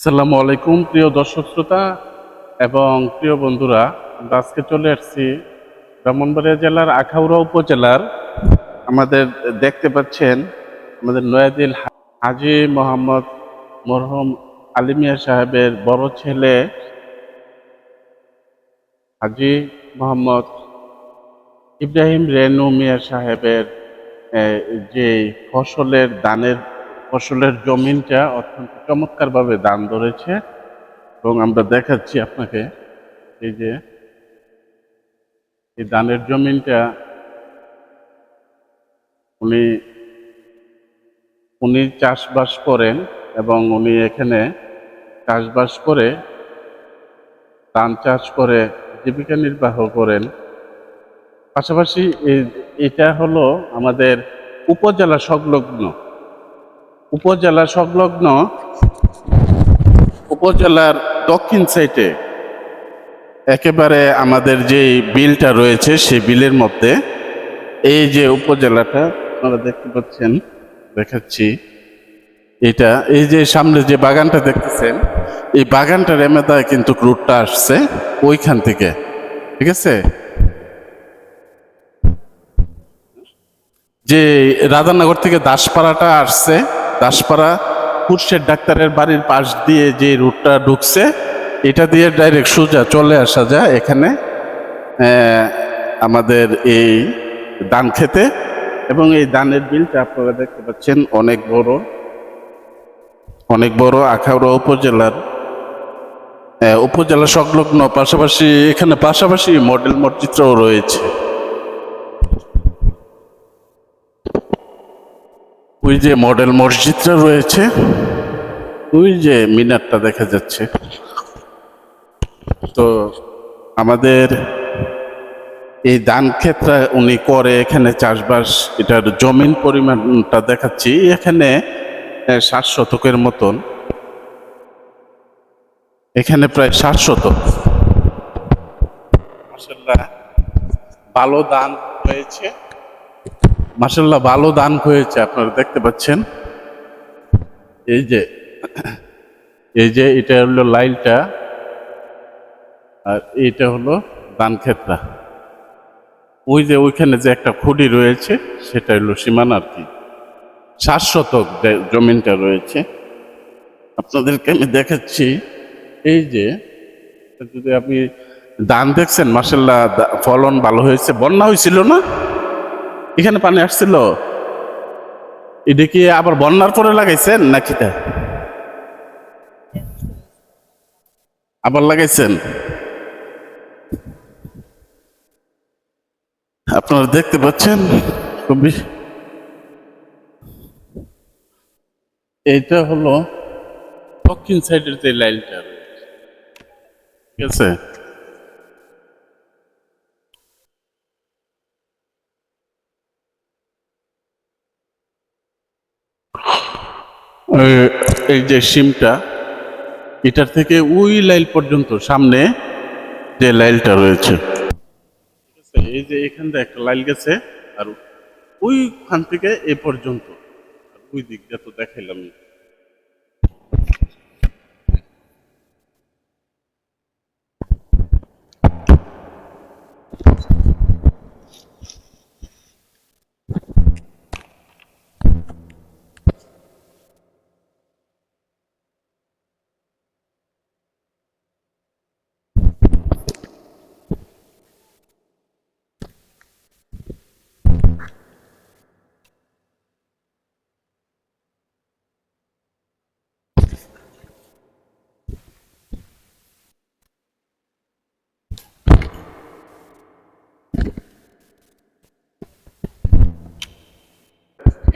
আসসালামু আলাইকুম, প্রিয় দর্শক শ্রোতা এবং প্রিয় বন্ধুরা, আমরা আজকে চলে আসছি ব্রাহ্মণবাড়িয়া জেলার আখাউড়া উপজেলার। আমাদের দেখতে পাচ্ছেন আমাদের নয়াদিল হাজি মোহাম্মদ মরহুম আলিমিয়া সাহেবের বড় ছেলে হাজি মোহাম্মদ ইব্রাহিম রেনু মিয়া সাহেবের যে ফসলের দানের ফসলের জমিনটা অত্যন্ত চমৎকারভাবে দান ধরেছে এবং আমরা দেখাচ্ছি আপনাকে এই যে এই দানের জমিনটা উনি উনি চাষবাস করেন এবং উনি এখানে চাষবাস করে ধান চাষ করে জীবিকা নির্বাহ করেন। পাশাপাশি এটা হলো আমাদের উপজেলা সংলগ্ন উপজেলা সংলগ্ন উপজেলার দক্ষিণ সাইডে একেবারে আমাদের যে বিলটা রয়েছে, সেই বিলের মধ্যে এই যে উপজেলাটা আপনারা দেখতে পাচ্ছেন, দেখাচ্ছি। এটা এই যে সামনে যে বাগানটা দেখতেছেন, এই বাগানটার এমেদায় কিন্তু রুটটা আসছে ওইখান থেকে, ঠিক আছে? যে রাধানগর থেকে দাসপাড়াটা আসছে দাসপাড়া কুরশের ডাক্তারের বাড়ির পাশ দিয়ে যে রুটটা ঢুকছে, এটা দিয়ে ডাইরেক্ট সোজা চলে আসা যায় এখানে আমাদের এই ধান খেতে। এবং এই ধানের বিলটা আপনারা দেখতে পাচ্ছেন অনেক বড় অনেক বড় আখাউড়া উপজেলার উপজেলা সংলগ্ন, পাশাপাশি এখানে পাশাপাশি মডেল মসজিদটাও রয়েছে। ওই যে মডেল মসজিদটা রয়েছে, ওই যে মিনারটা দেখা যাচ্ছে। তো আমাদের এই ধান ক্ষেত্রে উনি করে, এখানে চাষবাস, এটার জমিন পরিমাণটা দেখাচ্ছি। এখানে ষাট শতকের মতন। এখানে প্রায় ষাট শতক। ভালো দান হয়েছে। মাসাল্লাহ ভালো দান হয়েছে, আপনারা দেখতে পাচ্ছেন। এই যে এই যে এটা হলো লাইলটা, আর এইটা হলো ধান ক্ষেত্রা। ওই যে ওইখানে যে একটা খুঁড়ি রয়েছে, সেটা হলো সীমানা আর কি। ষাট শতক জমিনটা রয়েছে। আপনাদেরকে আমি দেখাচ্ছি, এই যে যদি আপনি ধান দেখছেন মাসাল্লাহ ফলন ভালো হয়েছে, বন্যা হয়েছিল না? এখানে পানি আসছিল? এটা কি আবার বন্যার পরে লাগাইছেন নাকি? আবার লাগাইছেন? আপনারা দেখতে পাচ্ছেন? খুবই এইটা হলো দক্ষিণ সাইডের যে লাইনটা, ঠিক আছে? এই- যে সিমটা, এটার থেকে ওই লাইল পর্যন্ত, সামনে যে লাইলটা রয়েছে? এই যে এখান থেকে একটা লাইল গেছে, আর ওইখান থেকে এ পর্যন্ত ওই দিকটা তো দেখাইলাম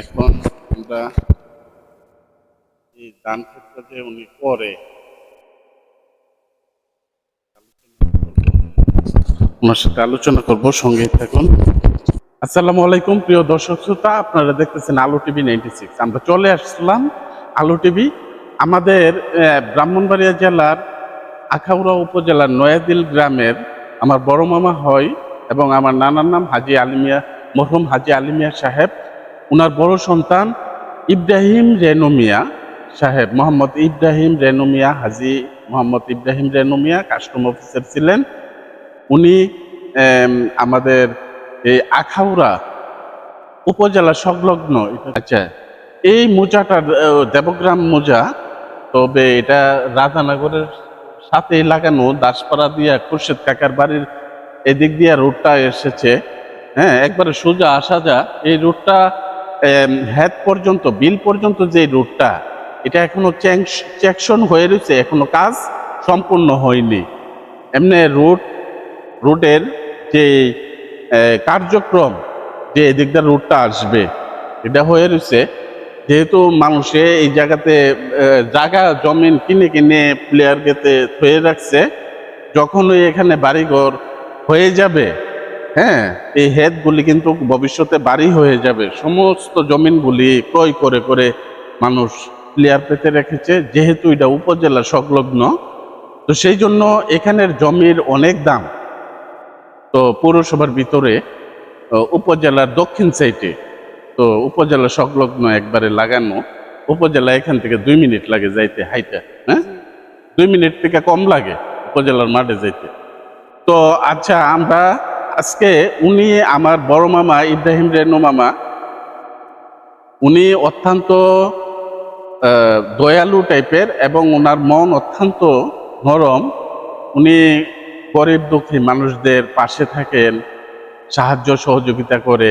এখন আমরা এই দান ক্ষেত্র যে উনি করে, ওনার সাথে আলোচনা করব সঙ্গে থাকুন। আসসালামু আলাইকুম, প্রিয় দর্শক শ্রোতা, আপনারা দেখতেছেন আলো টিভি নাইনটি সিক্স। আমরা চলে আসলাম আলো টিভি। আমাদের ব্রাহ্মণবাড়িয়া জেলার আখাউড়া উপজেলার নয়াদিল গ্রামের আমার বড় মামা হয় এবং আমার নানার নাম হাজি আলিমিয়া, মরহুম হাজি আলিমিয়া সাহেব। ওনার বড় সন্তান ইব্রাহিম রেনুমিয়া সাহেব মোহাম্মদ ইব্রাহিম রেনুমিয়া হাজি মোহাম্মদ ইব্রাহিম রেনুমিয়া কাস্টম অফিসার ছিলেন। উনি আমাদের এই আখাউড়া উপজেলা সংলগ্ন আচ্ছা। এই মোজাটার আহ, দেবগ্রাম মোজা তবে এটা রাধানগরের সাথে লাগানো দাসপাড়া দিয়া খুরশেদ কাকার বাড়ির এদিক দিয়ে রুটটা এসেছে। হ্যাঁ একবারে সোজা আসা যা এই রুটটা হেড পর্যন্ত বিল পর্যন্ত যে রুটটা এটা এখনও চ্যাকশন হয়ে রয়েছে, এখনও কাজ সম্পূর্ণ হয়নি। এমনি রুট রুটের যে কার্যক্রম, যে এদিক দিয়ে রুটটা আসবে, এটা হয়ে রয়েছে। যেহেতু মানুষে এই জায়গাতে জায়গা, জমিন কিনে কিনে প্লেয়ার গেতে থয়ে রাখছে যখন ওই এখানে বাড়িঘর হয়ে যাবে হ্যাঁ। এই হেদগুলি কিন্তু ভবিষ্যতে বাড়ি হয়ে যাবে। সমস্ত জমিনগুলি ক্রয় করে করে মানুষ প্লেয়ার পেতে রেখেছে। যেহেতু এটা উপজেলা সংলগ্ন, তো সেই জন্য এখানের জমির অনেক দাম। তো পৌরসভার ভিতরে উপজেলার দক্ষিণ সাইডে তো উপজেলা সংলগ্ন একবারে লাগানো, উপজেলা এখান থেকে দুই মিনিট লাগে যাইতে, হাইটা হ্যাঁ? দুই মিনিট থেকে কম লাগে উপজেলার মাঠে যাইতে। তো আচ্ছা আমরা আজকে উনি আমার বড় মামা, ইব্রাহিম রেনু মামা, উনি অত্যন্ত দয়ালু টাইপের এবং ওনার মন অত্যন্ত নরম। উনি গরিব দুঃখী মানুষদের পাশে থাকেন, সাহায্য সহযোগিতা করে,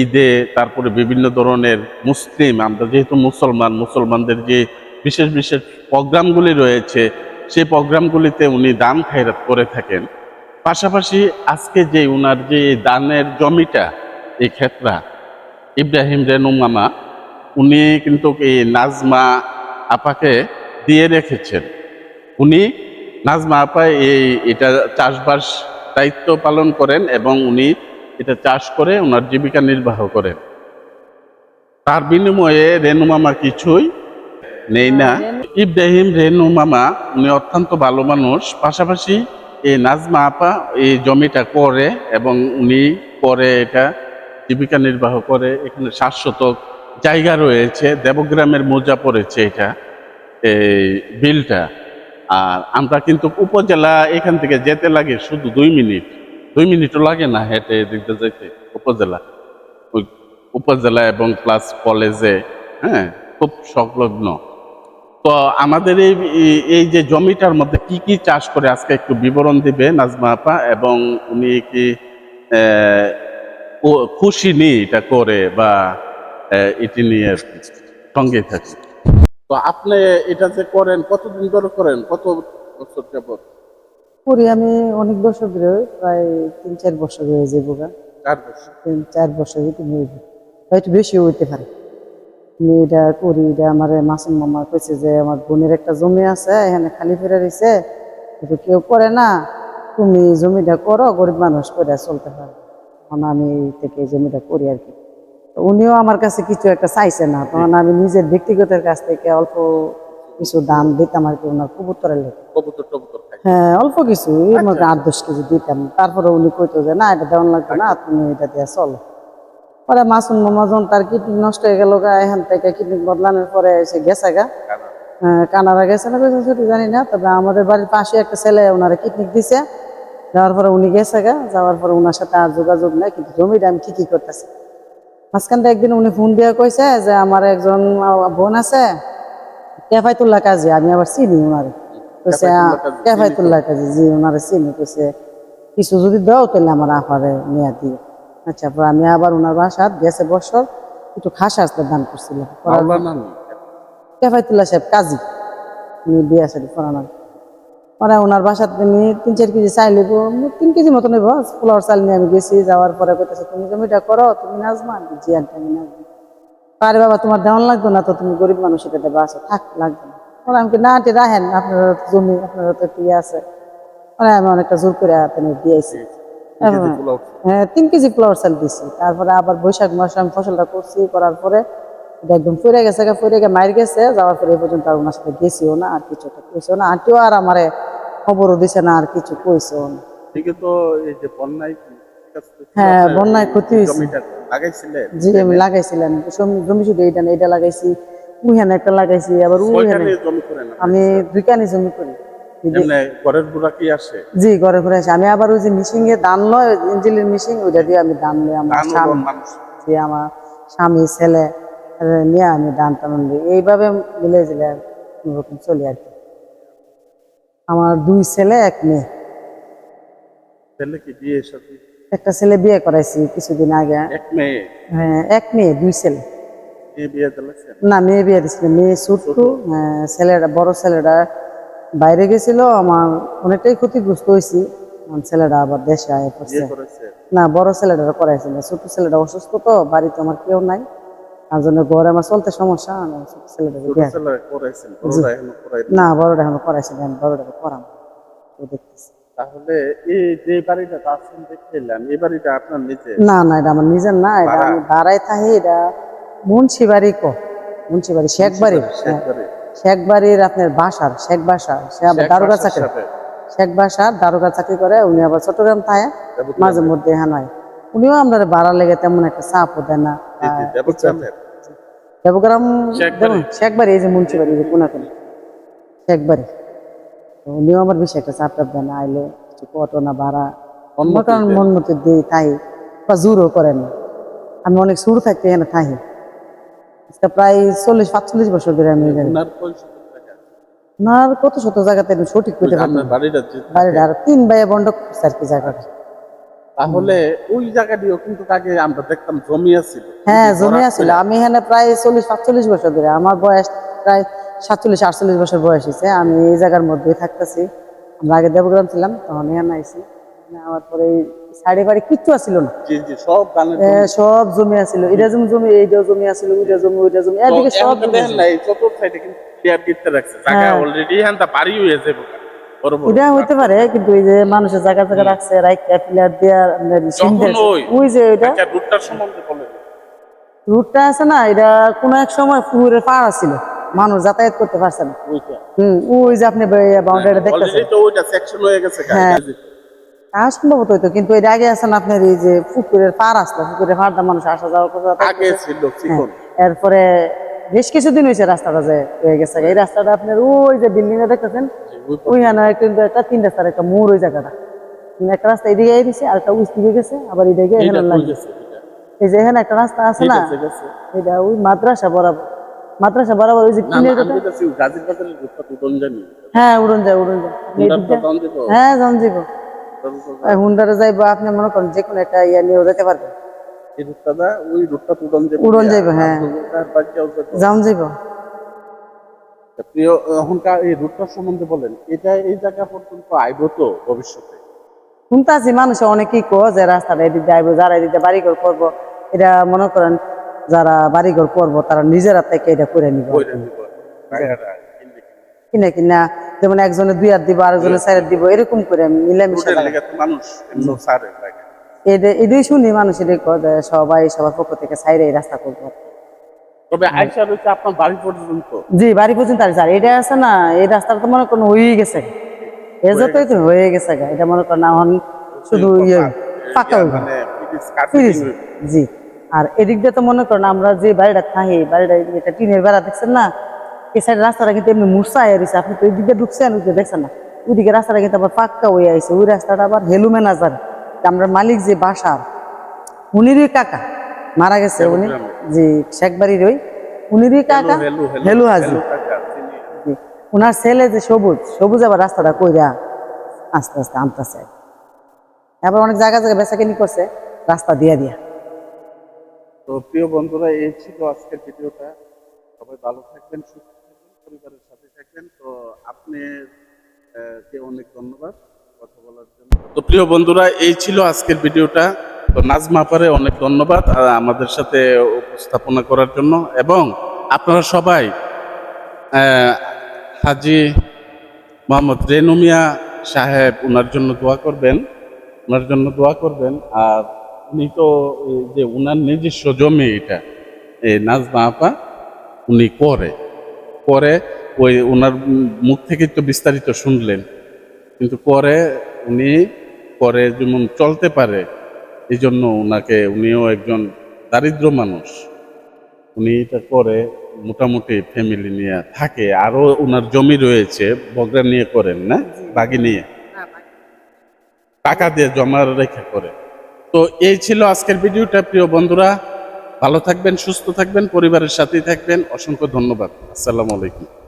ঈদে তারপরে বিভিন্ন ধরনের মুসলিম, আমরা যেহেতু মুসলমান, মুসলমানদের যে বিশেষ বিশেষ প্রোগ্রামগুলি রয়েছে, সেই প্রোগ্রামগুলিতে উনি দান খায়রাত করে থাকেন। পাশাপাশি আজকে যে উনার যে দানের জমিটা এই ক্ষেত্রা ইব্রাহিম রেনু মামা উনি কিন্তু এই নাজমা আপাকে দিয়ে রেখেছেন। উনি নাজমা আপা এই এটা চাষবাস দায়িত্ব পালন করেন এবং উনি এটা চাষ করে ওনার জীবিকা নির্বাহ করেন। তার বিনিময়ে রেনু মামা কিছুই নেই না। ইব্রাহিম রেনু মামা উনি অত্যন্ত ভালো মানুষ পাশাপাশি নাজমা আপা এই জমিটা করে এবং উনি করে এটা জীবিকা নির্বাহ করে, এখানে শাশ্বত জায়গা রয়েছে, দেবগ্রামের মোজা পড়েছে এটা, এই বিলটা। আর আমরা কিন্তু উপজেলা এখান থেকে যেতে লাগে শুধু দুই মিনিট, দুই মিনিটও লাগে না হেঁটে এদিকটা যেতে উপজেলা। উপজেলা এবং প্লাস কলেজে হ্যাঁ খুব সংলগ্ন। তো আমাদের এই এই- যে জমিটার মধ্যে কি কি চাষ করে আজকে একটু বিবরণ দিবে নাজমা আপা? এবং উনি কি খুশি নি এটা করে বা এটি নিয়ে সঙ্গে থাকি? তো আপনি এটা যে করেন কতদিন ধরে করেন? কত বছর যাবত করি আমি অনেক বছর ধরে প্রায় তিন চার বছর হয়ে যাব চার বছর। তিন চার বছর হয়তো বেশি হইতে পারে। আমি এটা করি এটা আমার মাসুম মামা কইছে যে আমার বোনের একটা জমি আছে এখানে খালি ফেরে রয়েছে কিন্তু কেউ করে না। তুমি জমিটা করো গরিব মানুষ করে চলতে পারে তখন আমি থেকে জমিটা করি আর কি। তো উনিও আমার কাছে কিছু একটা চাইছে না। তখন আমি নিজের ব্যক্তিগতের কাছ থেকে অল্প কিছু দাম দিতাম আর কি ওনার কবুতরের কবুতর টবুতর হ্যাঁ অল্প কিছু এর মধ্যে আট দশ কেজি দিতাম। তারপরে উনি কইতো যে না এটা দেওয়ান লাগবে না তুমি এটা দিয়ে চলো। পরে মাসুম মামাজন তার কিডনি নষ্ট হয়ে গেল এখান থেকে কিডনি বদলানোর পরে এসে গেছে গা। হ্যাঁ, কানাডা গেছে না গেছে সেটা জানি না। তবে আমাদের বাড়ির পাশে একটা ছেলে ওনারা কিডনি দিছে। যাওয়ার পরে উনি গেছে গা যাওয়ার পরে ওনার সাথে আর যোগাযোগ নাই কিন্তু জমিটা আমি ঠিকই করতেছি। মাঝখানটা একদিন উনি ফোন দিয়ে কইছে যে আমার একজন বোন আছে কেফায়তুল্লাহ কাজী আমি আবার চিনি ওনারে কইছে কেফায়েতুল্লাহ কাজী, জি ওনারে চিনি। কইছে কিছু যদি দাও তাহলে আমার আপারে নিয়ে দিও। আচ্ছা আমি আবার ওনার বাসাত গেছে বছর একটু খাস আসতে দান করছিলাম। কেফায়তুল্লাহ সাহেব কাজী। উনি বিয়ে সাথে ফরানার পরে ওনার বাসাত আমি তিন চার কেজি চাই লিব তিন কেজি মতো নেব। পোলাওর চাল নিয়ে আমি গেছি যাওয়ার পরে কইতেছে তুমি জমিটা করো তুমি আমি জি আনতে আমি নাচবো আরে বাবা তোমার দেওয়ান লাগবে না তো তুমি গরিব মানুষ এটা দেবা আছে থাক লাগবে না। পরে আমি না আন্টি রাহেন আপনার জমি আপনার তো একটু ইয়ে আছে। পরে আমি অনেকটা জোর করে হাতে নিয়ে দিয়েছি। হ্যাঁ। তিন কেজি ফ্লাওয়ার চাল দিছি। তারপরে আবার বৈশাখ মাসে আমি ফসলটা করছি করার পরে এটা একদম ফুরে গেছে ফুরে গিয়ে গেছে যাওয়ার পরে পর্যন্ত আর ওনার সাথে গেছিও না আর কিছু কইছেও না। আন্টিও আর আমারে খবরও দিছে না আর কিছু কইছেও না। তো এই যে বন্যায় হ্যাঁ, বন্যায় ক্ষতি হয়েছে। লাগাইছিলেন জি আমি লাগাইছিলাম। জমি শুধু এইটা লাগাইছি উইহানে একটা লাগাইছি আবার উইহানে আমি দুইখানে জমি করি। ঘরের বুড়া কি আসে? জি ঘরে ঘরে আসি। আমি আবার ওই যে মিশিং এ লয় ইঞ্জিলের মিশিং ওইটা দিয়ে আমি লই। আমার স্বামী আমার ছেলে নিয়ে আমি ধান টান এইভাবে মিলে জিলে কোনোরকম চলি আর কি। আমার দুই ছেলে এক মেয়ে। ছেলে কি বিয়ে সাথে? একটা ছেলে বিয়ে করাইছি কিছুদিন আগে। এক মেয়ে? হ্যাঁ, এক মেয়ে দুই ছেলে। না মেয়ে বিয়ে দিছিল। মেয়ে ছোট্ট হ্যাঁ, ছেলেটা বড় ছেলেটা বাইরে গেছিল আমার অনেকটাই ক্ষতিগ্রস্ত হয়েছি। ছেলেটা আবার দেশে আয় করেছে? না বড় ছেলেটা করাইছিল ছোট ছেলেটা অসুস্থ তো বাড়িতে আমার কেউ নাই। তার জন্য ঘরে আমার চলতে সমস্যা ছোট ছেলেটা ছোট ছেলে করাইছেন বড়রা এখনও করাই না বড়টা এখনও করাইছিল আমি বড়টাকে করাম। দেখতেছি। তাহলে এই যে বাড়িটা এই বাড়িটা আপনার নিজে? না না এটা আমার নিজের না এটা আমি থাকি এটা মুন্সি বাড়ি কো। মুন্সি বাড়ি শেখ বাড়ি শেখ বাড়ি বাড়ির আপনার বাসার শেখ বাসা সে আবার দারোগা চাকরি শেখ বাসার দারোগা চাকরি করে উনি আবার চট্টগ্রাম থাকে মাঝে মধ্যে হ্যাঁ নয়। উনিও আমরা ভাড়া লেগে তেমন একটা চাপও দেয় না। দেবগ্রাম শেখ বাড়ি। এই যে মুন্সি বাড়ি যে কোনা কোনা শেখ বাড়ি। উনিও আমার বেশি একটা চাপ টাপ দেয় না আইলে কটো না ভাড়া মন মতো দিই তাই বা জোরও করেন আমি অনেক সুর থাকতে এখানে থাকি প্রায় চল্লিশ পাঁচচল্লিশ বছর ধরে আমি ওনার কত শত জায়গাতে আমি সঠিক করতে পারি বাড়িটা আর তিন আর কি জায়গাটা। তাহলে ওই জায়গাটিও কিন্তু আগে আমরা দেখতাম জমি আছিল। হ্যাঁ জমি আছিল। আমি এখানে প্রায় চল্লিশ পাঁচচল্লিশ বছর ধরে। আমার বয়স প্রায় সাতচল্লিশ আটচল্লিশ বছর বয়স হয়েছে। আমি এই জায়গার মধ্যেই থাকতেছি। আমরা আগে দেবগ্রাম ছিলাম তখন এখানে আইসি আমার পরে সাইডে বাড়ি কিচ্ছু আসছিল না। জি জি সব সব জমি আছিল এটা যেমন জমি এইটাও জমি আছিল ওইটা জমি ওইটা জমি। এদিকে সব দেখেন না চতুর্থ সাইডে কিন্তু ক্লিয়ার করতে রাখছে। জায়গা অলরেডি হ্যাঁ তা হয়েছে বড় বড়। হইতে পারে কিন্তু ওই যে মানুষের জায়গা জায়গা রাখছে রাইকা পিলার দিয়া আপনার ওই? ওই যে ওইটা। রুটটার সম্বন্ধে বলে রুটটা আছে না এটা কোনো এক সময় পুকুরের পাড় ছিল মানুষ যাতায়াত করতে পারছে না। হুম ওই যে আপনি বাউন্ডারিটা দেখতেছেন। হয়ে হ্যাঁ। সম্ভবত হইতো কিন্তু এর আগে আছেন আপনার এই যে পুকুরের পাড় আসলো পুকুরের পাড়টা মানুষ আসা যাওয়া আগে ছিল এরপরে বেশ কিছুদিন হয়েছে রাস্তাটা যে হয়ে গেছে। এই রাস্তাটা আপনার ওই যে বিল্ডিং এ দেখতেছেন ওইখানে কিন্তু একটা তিন রাস্তার একটা মোড় ওই জায়গাটা। একটা রাস্তা এদিকে দিছে আর একটা উস দিকে গেছে আবার এদিকে এখানে লাগে এই যে এখানে একটা রাস্তা আছে না এটা ওই মাদ্রাসা বরাবর মাদ্রাসা বরাবর ওই যে কিনের হ্যাঁ উড়ন যায় উড়ন যায়। হ্যাঁ যাব হুন্ডারে যাইবো আপনি মনে করেন যে কোনো একটা ইয়া যেতে পারবেন। উড়ন যাইবে, হ্যাঁ। যান যাইবো। প্রিয় এখনকার এই রুটটার সম্বন্ধে বলেন এটা এই জায়গা পর্যন্ত আইব তো ভবিষ্যতে? শুনতাছি মানুষ অনেকেই কো যে রাস্তাটা এদিক আইবো যারা এদিকে বাড়িঘর করব এটা মনে করেন যারা বাড়িঘর করব তারা নিজেরা থেকে এটা করে নিব কইরা দিব টাকাটা কিনলে কিনলে। কিনে কিনা যেমন একজনে দুই হাত দিব আরেকজনে চার হাত দিব এরকম করে মিলেমিশে রুটের তো মানুষ এমনি সারে লাগে এটাই শুনি মানুষ এটাই সবাই সবার পক্ষ থেকে সাইরে এই রাস্তা করব। তবে আইসা রয়েছে আপনার বাড়ি পর্যন্ত। জি বাড়ি পর্যন্ত আর স্যার এটা আছে না এই রাস্তাটা তো মনে করেন হয়ে গেছে। এ যতই তো হয়ে গেছে গা। এটা মনে করেন এখন শুধু ইয়ে পাকা মানে কাঠ তিরিশ জি। আর এদিক দিয়ে তো মনে করেন আমরা যে বাড়িটা থাকি বাড়িটা এটা টিনের বেড়া দেখছেন না? এই সাইড রাস্তাটা কিন্তু এমনি মুরসা হয়ে রয়েছে আপনি তো ওই দিকে ঢুকছেন ওই দিকে দেখছেন না? ওইদিকে রাস্তাটা কিন্তু আবার পাক্কা হয়ে আইছে। ওই রাস্তাটা আবার হেলু ম্যানেজার। আমরা মালিক যে বাসার উনিরই কাকা। মারা গেছে উনি। জি শেখ বাড়ির ওই। উনিরই কাকা। হেলু হাজি। ওনার ছেলে যে সবুজ সবুজ আবার রাস্তাটা কইরা আস্তে আস্তে আনতেছে। এবার অনেক জায়গা জায়গা জায়গায় বেচাকেনি করছে রাস্তা দিয়া দিয়া। তো প্রিয় বন্ধুরা এই ছিল আজকের ভিডিওটা। সবাই ভালো থাকবেন সুস্থ আপনি আহ, কে অনেক ধন্যবাদ কথা বলার জন্য। তো প্রিয় বন্ধুরা এই ছিল আজকের ভিডিওটা। তো নাজমা অনেক ধন্যবাদ আমাদের সাথে উপস্থাপনা করার জন্য। এবং আপনারা সবাই হাজি মোহাম্মদ রেনুমিয়া সাহেব ওনার জন্য দোয়া করবেন। ওনার জন্য দোয়া করবেন। আর উনি তো যে উনার নিজস্ব জমি এটা এই নাজমা আপা উনি করে করে ওই ওনার মুখ থেকে তো বিস্তারিত শুনলেন। কিন্তু পরে উনি পরে যেমন চলতে পারে এই জন্য ওনাকে উনিও একজন দারিদ্র মানুষ। উনি এটা করে মোটামুটি ফ্যামিলি নিয়ে থাকে। আরও ওনার জমি রয়েছে বগরা নিয়ে করেন না? বাগি নিয়ে? টাকা দিয়ে জমা রেখে করে। তো এই ছিল আজকের ভিডিওটা প্রিয় বন্ধুরা। ভালো থাকবেন সুস্থ থাকবেন পরিবারের সাথেই থাকবেন। অসংখ্য ধন্যবাদ। আসসালামু আলাইকুম।